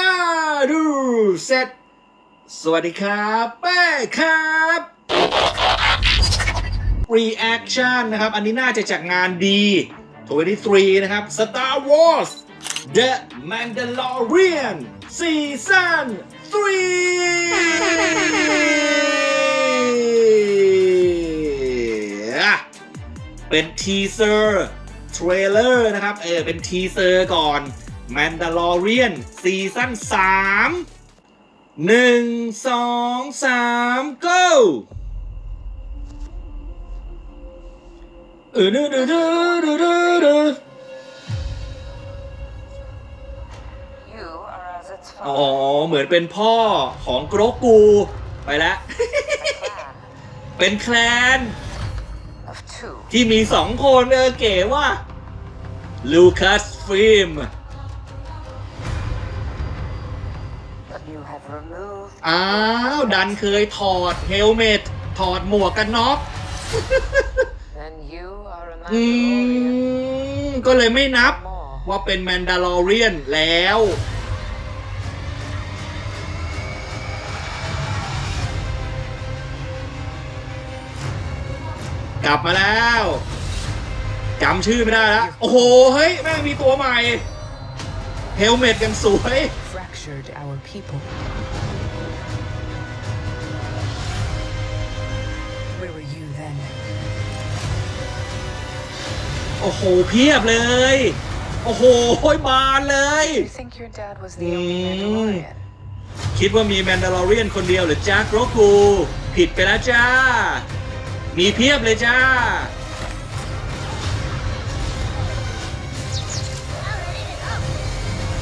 น่าดูเสร็จ สวัสดีครับแป้ครับ reaction นะครับ อันนี้น่าจะจากงานดี23นะครับ Star Wars The Mandalorian Season 3อะเป็นทีเซอร์เทรลเลอร์นะครับ เออ เป็นทีเซอร์ก่อน Mandalorian ซีซั่น3 1 2 3 go เออดื้อดื้อดื้อดื้อดื้อดื้อ You are as its อ๋อ father. เหมือนเป็นพ่อของโกรกู ไปแล้ว A clan เป็นแคลน of two. ที่มีสองคนเออเก๋ว่าลูคัสฟิล์ม อ้าว ดันเคยถอดเฮลเมตถอดหมวกกันน็อก and you are a อื Mandalorian. มก็เลยไม่นับ More. ว่าเป็นแมนดาลอเรียนแล้ว กลับมาแล้วจำชื่อไม่ได้แล้ว โอ้โห เฮ้ย แม่งมีตัวใหม่ เฮลเมตกันสวย fractured our people. Where were you then? โอ้โห เพียบเลย โอ้โหบานเลย You think your dad was the only Mm. Mandalorian? คิดว่ามีแมนดาลอเรียนคนเดียวหรือจ้าโกรกู ผิดไปแล้วจ้า มีเพียบเลยจ้า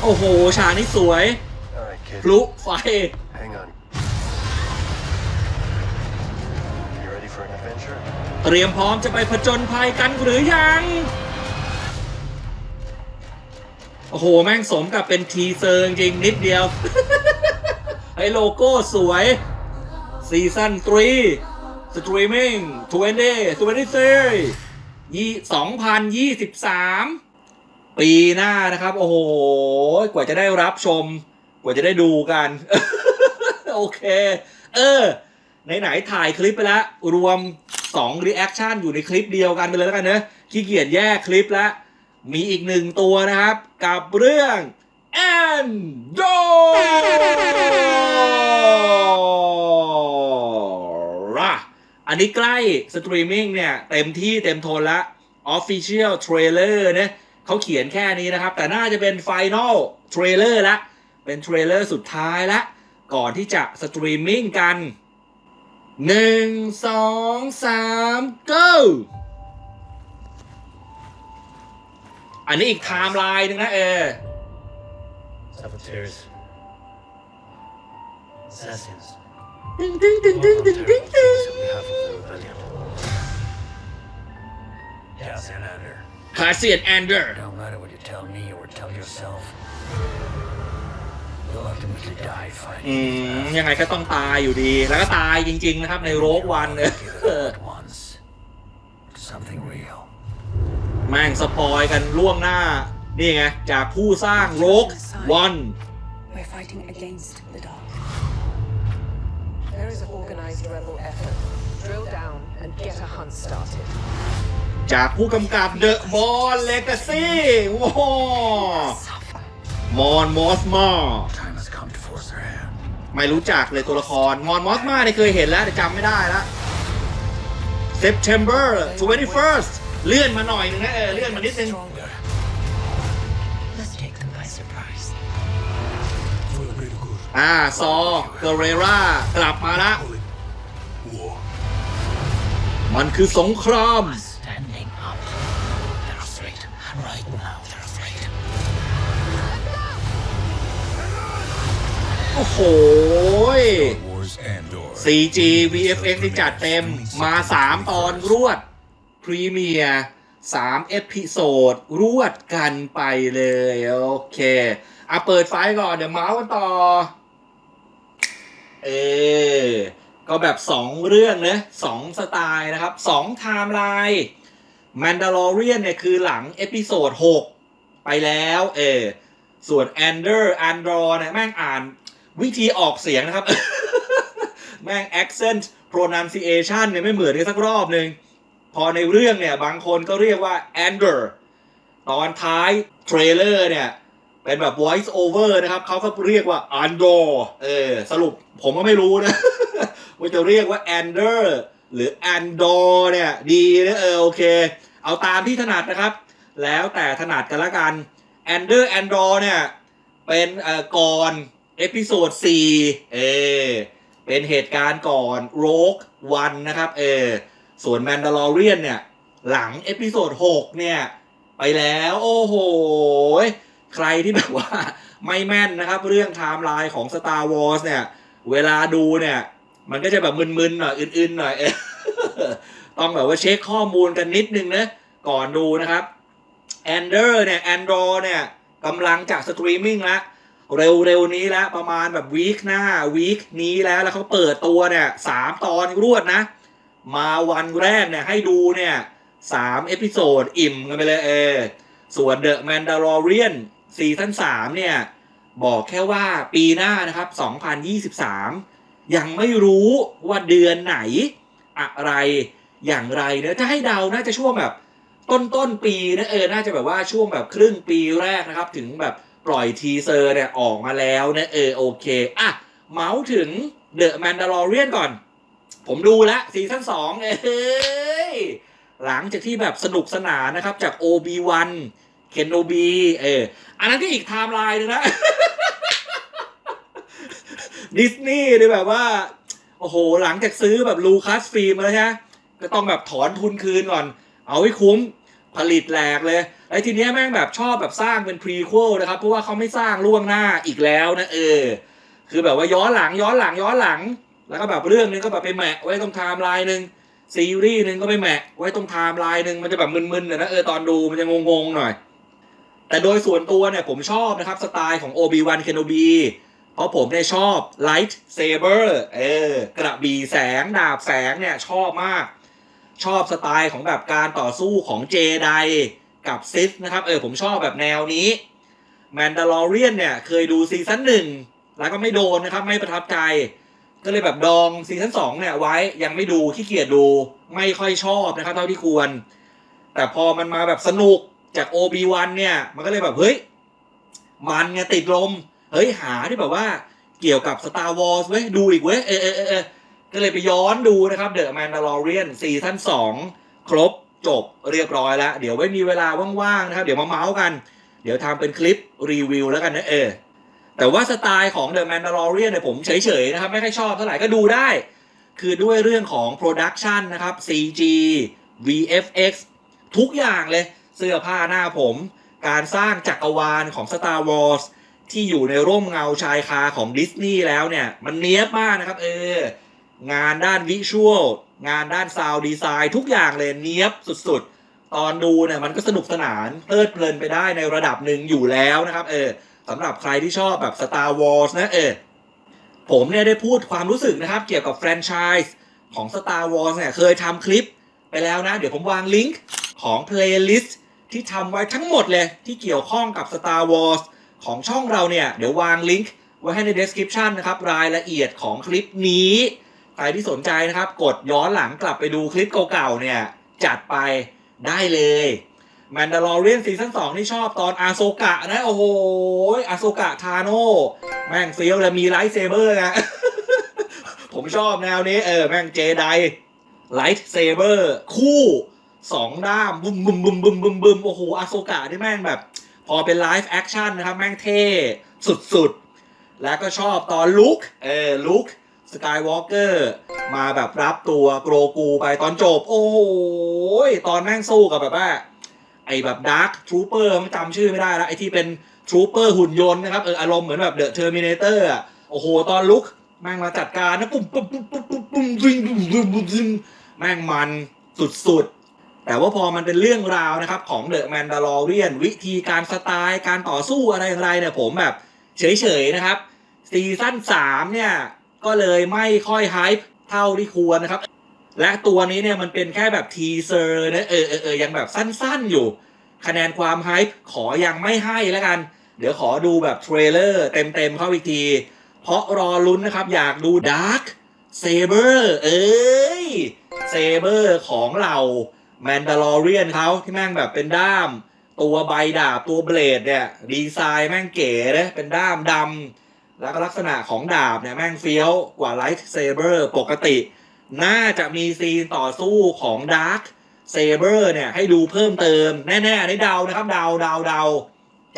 โอ้โห ฉากนี้สวย All right, kid. พลุไฟ Hang on. You ready for an adventure? เตรียมพร้อมจะไปผจญภัยกันหรือยัง โอ้โห แม่งสมกับเป็นทีเซอร์จริงๆนิดเดียว ไอ้โลโก้สวยซีซั่น3สตรีมมิ่ง20 23ยี่2023 ปีหน้านะครับ โอ้โห กว่าจะได้รับชม กว่าจะได้ดูกัน โอเค เออ ไหนๆถ่ายคลิปไปแล้ว รวม2 reaction อยู่ในคลิปเดียวกันไปเลยแล้วกันเนอะขี้เกียจแยกคลิปแล้ว มีอีกหนึ่งตัวนะครับ กับเรื่อง and do ระอันนี้ใกล้สตรีมมิ่งเนี่ย เต็มที่เต็มทนละ Official Trailer เนี่ย เขาเขียนแค่นี้นะครับ แต่น่าจะเป็น Final Trailer ละ เป็นเทรลเลอร์สุดท้ายละ ก่อนที่จะสตรีมมิ่งกันหนึ่งสองสาม go อันนี้อีกไทม์ไลน์หนึ่งนะเออ Saboteurs. Assassins. ตึงตึงตึงตึงตึงตึงตึง On behalf of the rebellion. Cassian Andor. คาเซียนแอนเดอร์ No matter what you tell me or tell yourself, you'll ultimately die อื fighting. มยังไงก็ต้องตายอยู่ดี แล้วก็ตายจริง ๆ นะครับ ในโรกวันเออ at once. Something real. แม่งสปอยกันล่วงหน้า นี่ไง จากผู้สร้างโรกวัน We're fighting against the dark. There is an organized rebel effort. Drill down and get a hunt started. จากผู้กำกับเดอะบอลเลกาซี่ว้าวมอนมอสมา Time has come to force their hand. ไม่รู้จักเลยตัวละคร มอนมอสมาเนี่ยเคยเห็นแล้วแต่จำไม่ได้ละ September 21st เลื่อนมาหน่อยนึงนะเออเลื่อนมานิดนึง Stronger. Let's take them by surprise. For the greater good. อ่า ซอเกเรรากลับมาละ Call it war. มันคือสงคราม โอ้โห Wars Andor. CG VFX ที่จัดเต็มมา 3 ตอนรวด พรีเมียร์3เอพิโซด รวดกันไปเลย โอเค อะ เปิดไฟล์ก่อน เดี๋ยวเมาส์กันต่อ เออก็แบบ 2 เรื่องนะ2สไตล์นะครับ2ไทม์ไลน์ Mandalorian เนี่ยคือหลังเอพิโซด 6 ไปแล้ว เออส่วน Ander Andor เนี่ยแม่งอ่าน วิธีออกเสียงนะครับ แม่ง accent pronunciation เนี่ยไม่เหมือนกันสักรอบหนึ่งพอในเรื่องเนี่ย บางคนก็เรียกว่า Ander ตอนท้ายเทรลเลอร์เนี่ย เป็นแบบ voice over นะครับเขาก็เรียกว่า Andor เออ สรุปผมก็ไม่รู้นะ ว่าจะเรียกว่า Ander หรือ Andor เนี่ย ดีนะเออโอเค เอาตามที่ถนัดนะครับ แล้วแต่ถนัดกันละกัน Ander Andor เนี่ย เป็นเออก่อน เอพิโซด4เอเป็นเหตุการณ์ก่อน Rogue One นะครับเออส่วน Mandalorian เนี่ย หลังเอพิโซด6เนี่ย ไปแล้ว โอ้โห ใครที่แบบว่าไม่แม่นนะครับ เรื่องไทม์ไลน์ของ Star Wars เนี่ย เวลาดูเนี่ย มันก็จะแบบมึนๆหน่อยอื่นๆหน่อยเออต้องแบบว่าเช็คข้อมูลกันนิดนึงนะ ก่อนดูนะครับแอนเดอร์เนี่ยแอนดรอเนี่ยกำลังจะสตรีมมิ่งแล้ว เร็วๆนี้แล้วประมาณแบบวีคหน้าวีคนี้แล้วแล้วเขาเปิดตัวเนี่ยสามตอนรวดนะ มาวันแรกเนี่ยให้ดูเนี่ยสามเอพิโซดอิ่มกันไปเลยเออส่วน The Mandalorian ซีซั่น3เนี่ยบอกแค่ว่าปีหน้านะครับ 2023 ยังไม่รู้ว่าเดือนไหนอะไรอย่างไรเนะถ้าให้เดาน่าจะช่วงแบบ ต้นต้นๆปีนะเออ น่าจะแบบว่าช่วงแบบครึ่งปีแรกนะครับ ถึงแบบ ปล่อยทีเซอร์เนี่ยออกมาแล้วนะเออโอเคอะเมาส์ถึง The Mandalorian ก่อน ผมดูแล้วซีซั่นสองเอ้ยหลังจากที่แบบสนุกสนานนะครับ จาก OB1 เคนโนบีเอออันนั้นก็อีกไทม์ไลน์นึงนะดิสนีย์เลยแบบว่า โอ้โห หลังจากซื้อแบบลูคัสฟิล์มแล้วใช่ก็ต้องแบบถอนทุนคืนก่อน เอาให้คุ้ม ผลิตแหลกเลยไอ้ทีเนี้ยแม่งแบบชอบแบบสร้างเป็นพรีควลนะครับ เพราะว่าเขาไม่สร้างล่วงหน้าอีกแล้วนะเออ คือแบบว่าย้อนหลังย้อนหลังย้อนหลัง แล้วก็แบบเรื่องนึงก็แบบไปแหมะไว้ตรงไทม์ไลน์หนึ่งซีรีส์หนึ่งก็ไปแหมะไว้ตรงไทม์ไลน์หนึ่งมันจะแบบมึนๆหน่อยนะเออตอนดูมันจะงงๆหน่อย แต่โดยส่วนตัวเนี่ยผมชอบนะครับสไตล์ของ Obi-Wan Kenobi เพราะผมเนี่ยชอบ Light Saber เออกระบี่แสงดาบแสงเนี่ยชอบมาก ชอบสไตล์ของแบบการต่อสู้ของเจไดกับซิสนะครับเออผมชอบแบบแนวนี้ Mandalorian เนี่ยเคยดูซีซั่นหนึ่งแล้วก็ไม่โดนนะครับไม่ประทับใจ ก็เลยแบบดองซีซั่นสองเนี่ยไว้ยังไม่ดูขี้เกียจดูไม่ค่อยชอบนะครับเท่าที่ควร แต่พอมันมาแบบสนุกจาก OB1 เนี่ยมันก็เลยแบบเฮ้ยมันเนี่ยติดลม เฮ้ยหาที่แบบว่าเกี่ยวกับ Star Wars เว้ยดูอีกเว้ยเออเออเออ ก็เลยไปย้อนดูนะครับ The Mandalorian ซีซั่น2ครบจบเรียบร้อยแล้ว เดี๋ยวไว้มีเวลาว่างๆนะครับ เดี๋ยวมาเมาส์กัน เดี๋ยวทำเป็นคลิปรีวิวแล้วกันนะเออ แต่ว่าสไตล์ของ The Mandalorian เนี่ยผมเฉยๆนะครับ ไม่ค่อยชอบเท่าไหร่ก็ดูได้ คือด้วยเรื่องของ Production นะครับ CG VFX ทุกอย่างเลยเสื้อผ้าหน้าผม การสร้างจักรวาลของ Star Wars ที่อยู่ในร่มเงาชายคาของดิสนีย์แล้วเนี่ย มันเนี้ยบมากนะครับ เออ งานด้านวิชวลงานด้านซาวดีไซน์ทุกอย่างเลยเนี้ยบสุดๆ ตอนดูเนี่ยมันก็สนุกสนานเพลิดเพลินไปได้ในระดับหนึ่งอยู่แล้วนะครับ เออสำหรับใครที่ชอบแบบ Star Wars นะเออผมเนี่ยได้พูดความรู้สึกนะครับ เกี่ยวกับแฟรนไชส์ของ Star Wars เนี่ยเคยทำคลิปไปแล้วนะ เดี๋ยวผมวางลิงก์ของ playlist ที่ทำไว้ทั้งหมดเลย ที่เกี่ยวข้องกับ Star Wars ของช่องเราเนี่ย เดี๋ยววางลิงก์ไว้ให้ใน description นะครับ รายละเอียดของคลิปนี้ ใครที่สนใจนะครับ กดย้อนหลังกลับไปดูคลิปเก่าๆเนี่ย จัดไปได้เลย Mandalorian ซีซั่น2ที่ชอบตอนอาโซกะนะ โอ้โหอาโซกะทาโน่แม่งเฟี้ยวเลยมีไลท์เซเบอร์นะผมชอบแนวนี้ เออ แม่งเจไดไลท์เซเบอร์คู่สองด้ามบึมบึมบึมบึมบึมบึมโอ้โหอาโซกะที่แม่งแบบ พอเป็นไลฟ์แอคชั่นนะครับ แม่งเท่สุดๆ แล้วก็ชอบตอนลุกเออลุก สกายวอล์กเกอร์มาแบบรับตัวโกรกูไปตอนจบ โอ้โหตอนแม่งสู้กับแบบว่า ไอ้แบบดาร์คทรูเปอร์ไม่จำชื่อไม่ได้แล้วไอ้ที่เป็นทรูเปอร์หุ่นยนต์นะครับเอออารมณ์เหมือนแบบเดอะเทอร์มินเตอร์อะโอ้โห ตอนลุกแม่งมาจัดการนะปุ๊บปุ๊บปุ๊บปุ๊บปุ๊บปุ๊บวิ่งปุ๊บปุ๊บปุ๊บปุ๊บแม่งมันสุดๆ แต่ว่าพอมันเป็นเรื่องราวนะครับ ของเดอะแมนดา l อเรียนวิธีการสไตล์การต่อสู้อะไรอย่างไรเนี่ยผมแบบเฉยๆนะครับซีซั่น3เนี่ย ก็เลยไม่ค่อยไฮป์เท่าที่ควรนะครับ และตัวนี้เนี่ยมันเป็นแค่แบบทีเซอร์นะเออเออเออยังแบบสั้นๆอยู่ คะแนนความไฮป์ขอยังไม่ให้แล้วกัน เดี๋ยวขอดูแบบเทรลเลอร์เต็มๆเข้าอีกที เพราะรอลุ้นนะครับ อยากดู Dark Saber เอ้ย Saber ของเราแมนดา l อเรียนเขาที่แม่งแบบเป็นด้าม ตัวใบดาบตัวเบลดเนี่ย ดีไซน์แม่งเก๋นะเป็นด้ามดำ แล้วก็ลักษณะของดาบเนี่ยแม่งเฟี้ยวกว่าไลท์เซเบอร์ปกติ น่าจะมีซีนต่อสู้ของดาร์คเซเบอร์เนี่ยให้ดูเพิ่มเติม แน่ๆอันนี้เดานะครับเดาเดาเดา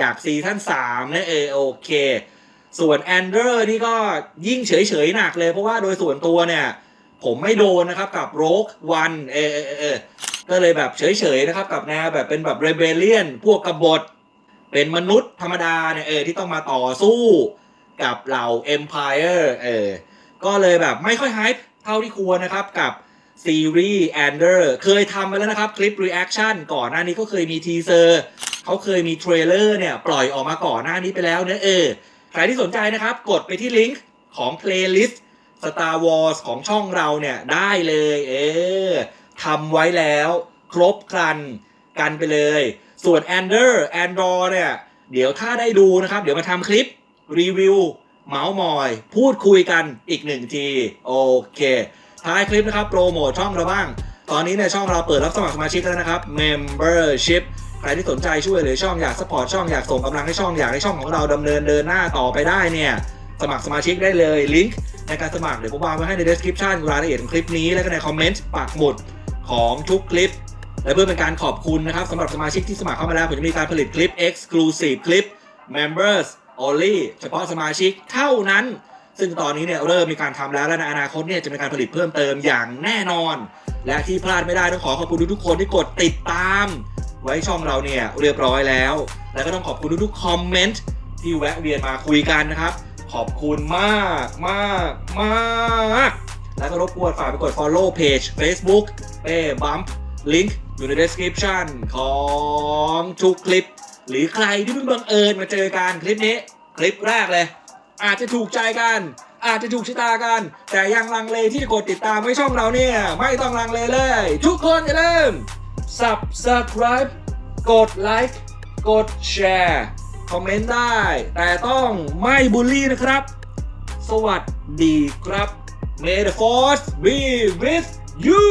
จากซีซั่น3นะเออโอเค ส่วนแอนเดอร์นี่ก็ยิ่งเฉยๆหนักเลยเพราะว่าโดยส่วนตัวเนี่ยผมไม่โดนนะครับกับโรกวันเออเออเออเออก็เลยแบบเฉยๆนะครับกับแนวแบบเป็นแบบเรเบเลียนพวกกบฏ เป็นมนุษย์ธรรมดาเนี่ยเออที่ต้องมาต่อสู้ กับเหล่า Empire เออ ก็เลยแบบไม่ค่อยไฮป์เท่าที่ควรนะครับกับซีรีส์ Ander เคยทำไปแล้วนะครับ คลิป reaction ก่อนหน้านี้ก็เคยมีทีเซอร์เขาเคยมีเทรลเลอร์เนี่ย ปล่อยออกมาก่อนหน้านี้ไปแล้วเนะเออ ใครที่สนใจนะครับ กดไปที่ลิงก์ของ playlist Star Wars ของช่องเราเนี่ย ได้เลย เออทำไว้แล้ว ครบครันกันไปเลย ส่วน Ander Andor เนี่ย เดี๋ยวถ้าได้ดูนะครับ เดี๋ยวมาทำคลิป รีวิว เมาส์มอย พูดคุยกันอีกหนึ่งที โอเค ท้ายคลิปนะครับ โปรโมทช่องเราบ้าง ตอนนี้เนี่ยช่องเราเปิดรับสมัครสมาชิกแล้วนะครับ Membership ใครที่สนใจช่วยเหลือช่องอยากสปอร์ตช่องอยากส่งกำลังให้ช่องอยากให้ช่องของเราดำเนินเดินหน้าต่อไปได้เนี่ยสมัครสมาชิกได้เลยลิงก์ในการสมัครเดี๋ยวผมวางไว้ให้ใน description รายละเอียดของคลิปนี้ แล้วก็ในคอมเมนต์ปักหมุดของทุกคลิป และเพื่อเป็นการขอบคุณนะครับสำหรับสมาชิกที่สมัครเข้ามาแล้วผมจะมีการผลิตคลิป exclusive คลิป members only เฉพาะสมาชิกเท่านั้น ซึ่งตอนนี้เนี่ยเริ่มมีการทำแล้วและในอนาคตเนี่ยจะมีการผลิตเพิ่มเติมอย่างแน่นอน และที่พลาดไม่ได้ต้องขอขอบคุณทุกๆคนที่กดติดตาม ไว้ช่องเราเนี่ยเรียบร้อยแล้ว แล้วก็ต้องขอบคุณทุกๆคอมเมนต์ที่แวะเวียนมาคุยกันนะครับ ขอบคุณมากมากมากแล้วก็รบกวนฝากไปกด follow page Facebook เป้บัมป์ลิงก์อยู่ใน description ของทุกคลิป หรือใครที่เพิ่งบังเอิญมาเจอกันคลิปนี้คลิปแรกเลย อาจจะถูกใจกัน อาจจะถูกชะตากัน แต่ยังลังเลที่จะกดติดตามไว้ช่องเราเนี่ย ไม่ต้องลังเลเลย ทุกคนอย่าลืม subscribe กดไลค์กดแชร์คอมเมนต์ได้ แต่ต้องไม่บูลลี่นะครับ สวัสดีครับ May the force be with you